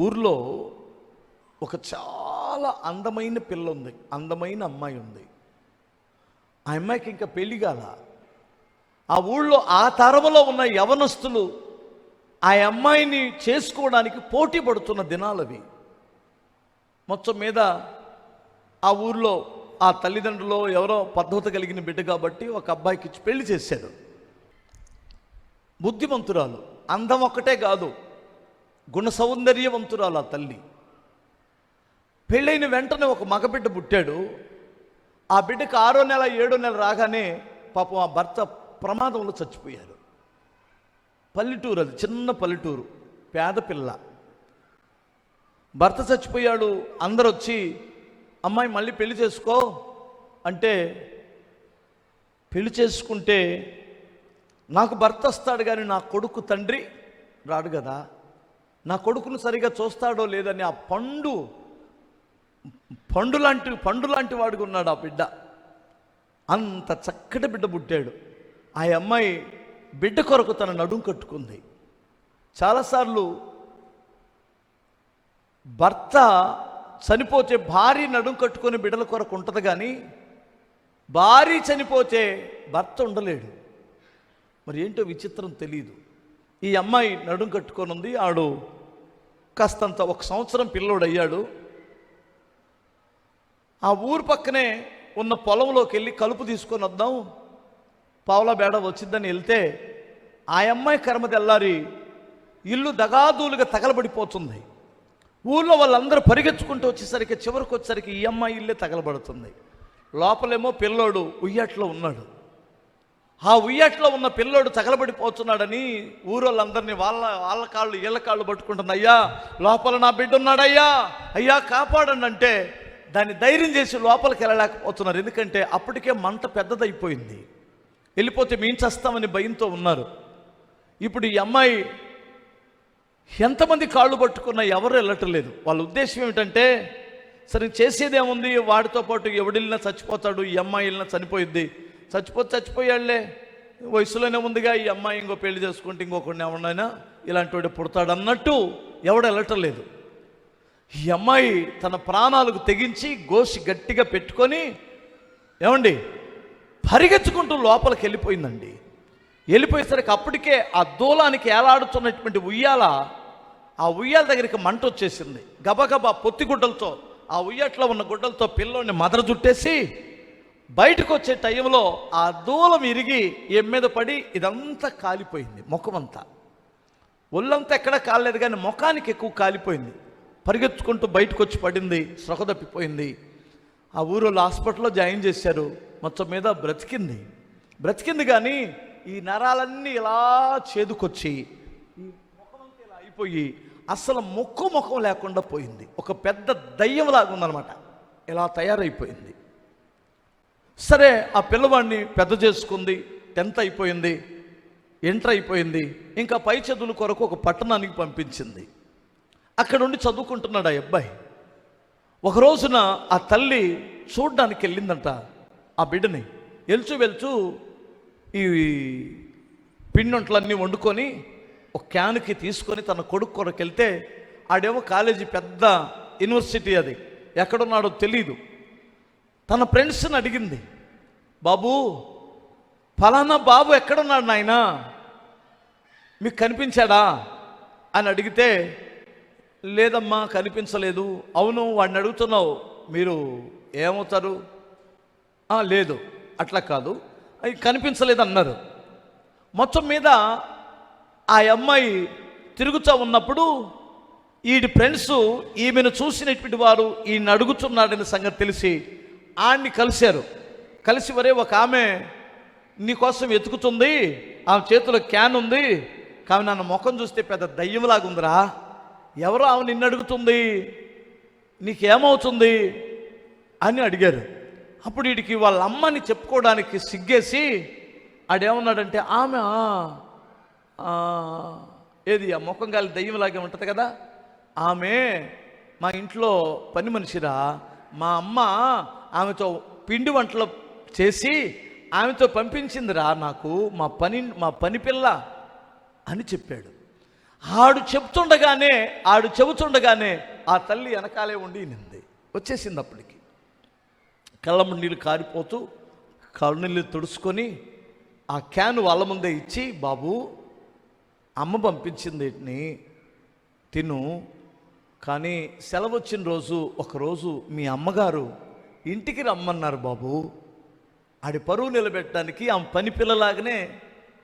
ఊర్లో ఒక చాలా అందమైన పిల్ల ఉంది అందమైన అమ్మాయి ఉంది. ఆ అమ్మాయికి ఇంకా పెళ్ళి కాల. ఆ ఊళ్ళో ఆ తరములో ఉన్న యవనస్తులు ఆ అమ్మాయిని చేసుకోవడానికి పోటీ పడుతున్న దినాలవి మొత్తం మీద ఆ ఊర్లో ఆ తల్లిదండ్రులు ఎవరో పద్ధతి కలిగిన బిడ్డ కాబట్టి ఒక అబ్బాయికి ఇచ్చి పెళ్ళి చేశాడు బుద్ధిమంతురాలు. అందం ఒక్కటే కాదు. గుణ సౌందర్యవంతురాలు ఆ తల్లి. పెళ్ళైన వెంటనే ఒక మగబిడ్డ పుట్టాడు. ఆ బిడ్డకు ఆరో నెల ఏడో నెల రాగానే పాపం ఆ భర్త ప్రమాదంలో చచ్చిపోయారు పల్లెటూరు అది చిన్న పల్లెటూరు పేద పిల్ల. భర్త చచ్చిపోయాడు అందరు వచ్చి అమ్మాయి మళ్ళీ పెళ్ళి చేసుకో. అంటే పెళ్ళి చేసుకుంటే నాకు భర్త వస్తాడు కానీ నా కొడుకు తండ్రి రాడు కదా. నా కొడుకును సరిగా చూస్తాడో లేదని ఆ పండు పండు లాంటి పండు లాంటి వాడుగా ఉన్నాడు ఆ బిడ్డ. అంత చక్కటి బిడ్డ పుట్టాడు. ఆ అమ్మాయి బిడ్డ కొరకు తన నడుం కట్టుకుంది. చాలాసార్లు భర్త చనిపోతే భార్య నడుం కట్టుకొని బిడ్డల కొరకు ఉంటుంది కానీ భార్య చనిపోతే భర్త ఉండలేడు. మరి ఏంటో విచిత్రం తెలియదు ఈ అమ్మాయి నడుం కట్టుకొని ఉంది ఆడు కాస్తంత ఒక సంవత్సరం పిల్లోడు అయ్యాడు ఆ ఊరు పక్కనే ఉన్న పొలంలోకి వెళ్ళి కలుపు తీసుకొని వద్దాం. పావుల బేడ వచ్చిందని వెళ్తే ఆ అమ్మాయి కర్మ తెల్లారి ఇల్లు దగాదూలుగా తగలబడిపోతుంది. ఊళ్ళో వాళ్ళందరూ పరిగెత్తుకుంటూ వచ్చేసరికి చివరికి వచ్చేసరికి ఈ అమ్మాయి ఇల్లే తగలబడుతుంది. లోపలేమో పిల్లోడు ఉయ్యట్లో ఉన్నాడు. ఆ ఉయ్యట్లో ఉన్న పిల్లోడు తగలబడిపోతున్నాడని ఊరోళ్ళందరినీ వాళ్ళ వాళ్ళ కాళ్ళు వీళ్ళ కాళ్ళు పట్టుకుంటుంది. అయ్యా లోపల నా బిడ్డ ఉన్నాడయ్యా అయ్యా కాపాడండి అంటే దాన్ని ధైర్యం చేసి లోపలికి వెళ్ళలేకపోతున్నారు. ఎందుకంటే అప్పటికే మంట పెద్దదైపోయింది. వెళ్ళిపోతే మేము చస్తామని భయంతో ఉన్నారు. ఇప్పుడు ఈ అమ్మాయి ఎంతమంది కాళ్ళు పట్టుకున్నా ఎవరు వెళ్ళటం లేదు వాళ్ళ ఉద్దేశం ఏమిటంటే సరే చేసేదేముంది? వాడితో పాటు ఎవడిల్లినా చచ్చిపోతాడు ఈ అమ్మాయి వెళ్ళినా చనిపోయిద్ది. చచ్చిపోతే చచ్చిపోయాళ్ళే వయసులోనే ఉందిగా ఈ అమ్మాయి ఇంకో పెళ్ళి చేసుకుంటే ఇంకొకడిని ఎవరినైనా ఇలాంటి వాడు పుడతాడు అన్నట్టు ఎవడు వెళ్ళటం లేదు. ఈ అమ్మాయి తన ప్రాణాలకు తెగించి గోసి గట్టిగా పెట్టుకొని ఏమండి పరిగెత్తుకుంటూ లోపలికి వెళ్ళిపోయిందండి. వెళ్ళిపోయేసరికి అప్పటికే ఆ దూలానికి ఏలాడుతున్నటువంటి ఉయ్యాల ఆ ఉయ్యాల దగ్గరికి మంట వచ్చేసింది. గబగబా పొత్తి గుడ్డలతో ఆ ఉయ్యట్లో ఉన్న గుడ్డలతో పిల్లోని మదర జుట్టేసి బయటకు వచ్చే టైంలో ఆ దూలం ఇరిగి ఎం మీద పడి ఇదంతా కాలిపోయింది ముఖమంతా. ఒళ్ళంతా ఎక్కడ కాలేదు కానీ ముఖానికి ఎక్కువ కాలిపోయింది. పరిగెత్తుకుంటూ బయటకు వచ్చి పడింది స్రహ ఆ ఊరోళ్ళు హాస్పిటల్లో జాయిన్ చేశారు మొత్తం మీద బ్రతికింది. బ్రతికింది కానీ ఈ నరాలన్నీ ఇలా చేదుకొచ్చి ఈ ముఖమంతా ఇలా అయిపోయి అసలు ముక్కు ముఖం లేకుండా పోయింది. ఒక పెద్ద దయ్యం ఉందన్నమాట. ఇలా తయారైపోయింది. సరే ఆ పిల్లవాడిని పెద్ద చేసుకుంది టెన్త్ అయిపోయింది ఇంటర్ అయిపోయింది ఇంకా పై చదువుల కొరకు ఒక పట్టణానికి పంపించింది. అక్కడ ఉండి చదువుకుంటున్నాడు ఆ అబ్బాయి. ఒక రోజున ఆ తల్లి చూడడానికి వెళ్ళిందంట ఆ బిడ్డని. వెళ్చు వెలుచు ఈ పిండొంట్లన్నీ వండుకొని ఒక క్యాన్కి తీసుకొని తన కొడుకు కొరకు వెళ్తే ఆడేమో కాలేజీ పెద్ద యూనివర్సిటీ అది. ఎక్కడున్నాడో తెలియదు తన ఫ్రెండ్స్ని అడిగింది బాబు ఫలానా బాబు ఎక్కడున్నాడు నాయన? మీకు కనిపించాడా? అని అడిగితే లేదమ్మా కనిపించలేదు. అవును వాడిని అడుగుతున్నావు. మీరు ఏమవుతారు? లేదు అట్లా కాదు. అవి కనిపించలేదు అన్నారు. మొత్తం మీద ఆ అమ్మాయి తిరుగుతూ ఉన్నప్పుడు ఈడి ఫ్రెండ్స్ ఈమెను చూసినటువంటి వారు ఈయన అడుగుతున్నాడని సంగతి తెలిసి ఆడిని కలిశారు. కలిసి వరే ఒక ఆమె నీకోసం వెతుకుతుంది ఆమె చేతిలో క్యాన్ ఉంది కానీ నన్ను ముఖం చూస్తే పెద్ద దయ్యంలాగుందిరా. ఎవరో ఆమె నిన్ను అడుగుతుంది నీకేమవుతుంది అని అడిగారు. అప్పుడు వీడికి వాళ్ళ అమ్మని చెప్పుకోవడానికి సిగ్గేసి ఆడేమన్నాడంటే ఆమె ఆ, ఏది ఆ ముఖం గాలి దయ్యంలాగే ఉంటుంది కదా ఆమె మా ఇంట్లో పని మనిషిరా మా అమ్మ ఆమెతో పిండి వంటలు చేసి ఆమెతో పంపించిందిరా నాకు మా పని మా పని పిల్ల అని చెప్పాడు. ఆడు చెప్తుండగానే ఆడు చెబుతుండగానే ఆ తల్లి వెనకాలే ఉండి నింది. వచ్చేసింది అప్పటికి. కళ్ళము నీళ్ళు కారిపోతూ కళ్ళనీళ్ళు తుడుచుకొని ఆ క్యాన్ వాళ్ళ ముందే ఇచ్చి బాబు అమ్మ పంపించింది వీటిని తిను కానీ సెలవు వచ్చిన రోజు ఒకరోజు మీ అమ్మగారు ఇంటికి రమ్మన్నారు బాబు. ఆడి పరువు నిలబెట్టడానికి ఆమె పని పిల్లలాగానే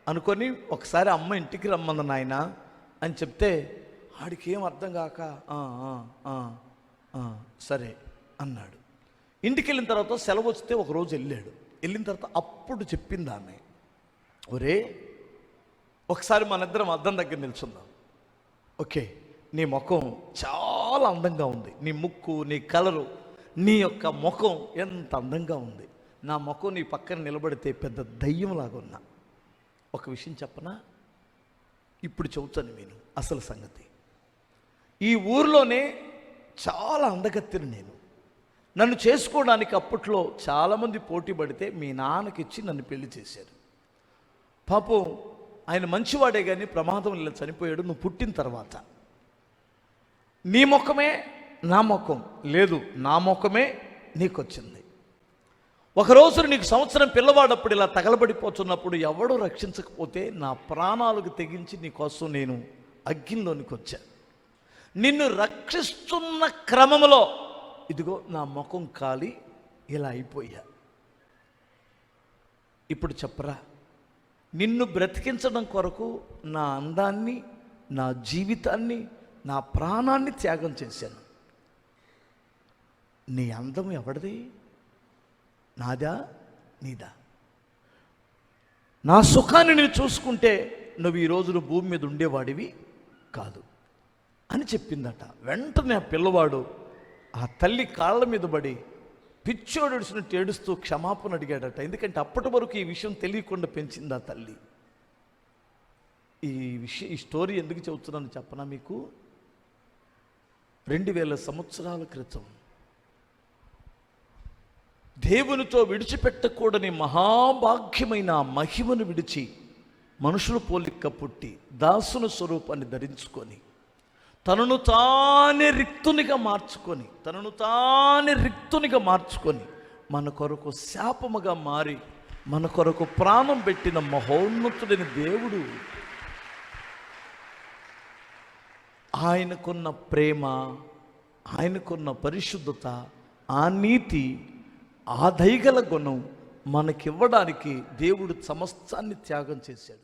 అనుకొని ఒకసారి అమ్మ ఇంటికి రమ్మంది నాయన అని చెప్తే ఆడికి ఏం అర్థం కాక "ఆ, సరే అన్నాడు. ఇంటికి వెళ్ళిన తర్వాత సెలవు వస్తే ఒకరోజు వెళ్ళాడు. వెళ్ళిన తర్వాత అప్పుడు చెప్పింది ఆమె ఒరే ఒకసారి మన ఇద్దరం అద్దం దగ్గర నిల్చుందాం. ఓకే. నీ ముఖం చాలా అందంగా ఉంది. నీ ముక్కు నీ కలరు నీ యొక్క ముఖం ఎంత అందంగా ఉంది. నా ముఖం నీ పక్కన నిలబడితే పెద్ద దయ్యంలాగా ఉన్నా. ఒక విషయం చెప్పనా? ఇప్పుడు చెబుతాను నేను అసలు సంగతి. ఈ ఊర్లోనే చాలా అందగత్తిని నేను. నన్ను చేసుకోవడానికి అప్పట్లో చాలామంది పోటీ పడితే మీ నాన్నకిచ్చి నన్ను పెళ్ళి చేశారు. పాపం ఆయన మంచివాడే కానీ ప్రమాదం ఇలా చనిపోయాడు నువ్వు పుట్టిన తర్వాత. నీ ముఖమే నా ముఖం. లేదు నా ముఖమే నీకొచ్చింది. ఒకరోజు నీకు సంవత్సరం పిల్లవాడప్పుడు ఇలా తగలబడిపోతున్నప్పుడు ఎవడో రక్షించకపోతే నా ప్రాణాలకు తెగించి నీకోసం నేను అగ్గిలోనికి వచ్చా. నిన్ను రక్షిస్తున్న క్రమంలో ఇదిగో నా ముఖం కాలి ఇలా అయిపోయా. ఇప్పుడు చెప్పరా నిన్ను బ్రతికించడం కొరకు నా అందాన్ని నా జీవితాన్ని నా ప్రాణాన్ని త్యాగం చేశాను. నీ అందం ఎవరిది? నాదా? నీదా? నా సుఖాన్ని నేను చూసుకుంటే నువ్వు ఈ రోజున భూమి మీద ఉండేవాడివి కాదు అని చెప్పిందట. వెంటనే ఆ పిల్లవాడు ఆ తల్లి కాళ్ళ మీద పడి పిచ్చోడు ఏడుస్తున్నట్టు ఏడుస్తూ క్షమాపణ అడిగాడట. ఎందుకంటే అప్పటి వరకు ఈ విషయం తెలియకుండా పెంచింది ఆ తల్లి. ఈ విషయం ఈ స్టోరీ ఎందుకు చెబుతున్నాను చెప్పనా మీకు? రెండు వేల సంవత్సరాల క్రితం దేవునితో విడిచిపెట్టకూడని మహాభాగ్యమైన మహిమను విడిచి మనుషుల పోలిక పుట్టి దాసుని స్వరూపాన్ని ధరించుకొని తనను తానే రిక్తునిగా మార్చుకొని తనను తానే రిక్తునిగా మార్చుకొని మన కొరకు శాపముగా మారి మన కొరకు ప్రాణం పెట్టిన మహోన్నతుడైన దేవుడు ఆయనకున్న ప్రేమ ఆయనకున్న పరిశుద్ధత ఆ నీతి ఆ దయగల గుణం మనకివ్వడానికి దేవుడు సమస్తాన్ని త్యాగం చేశాడు.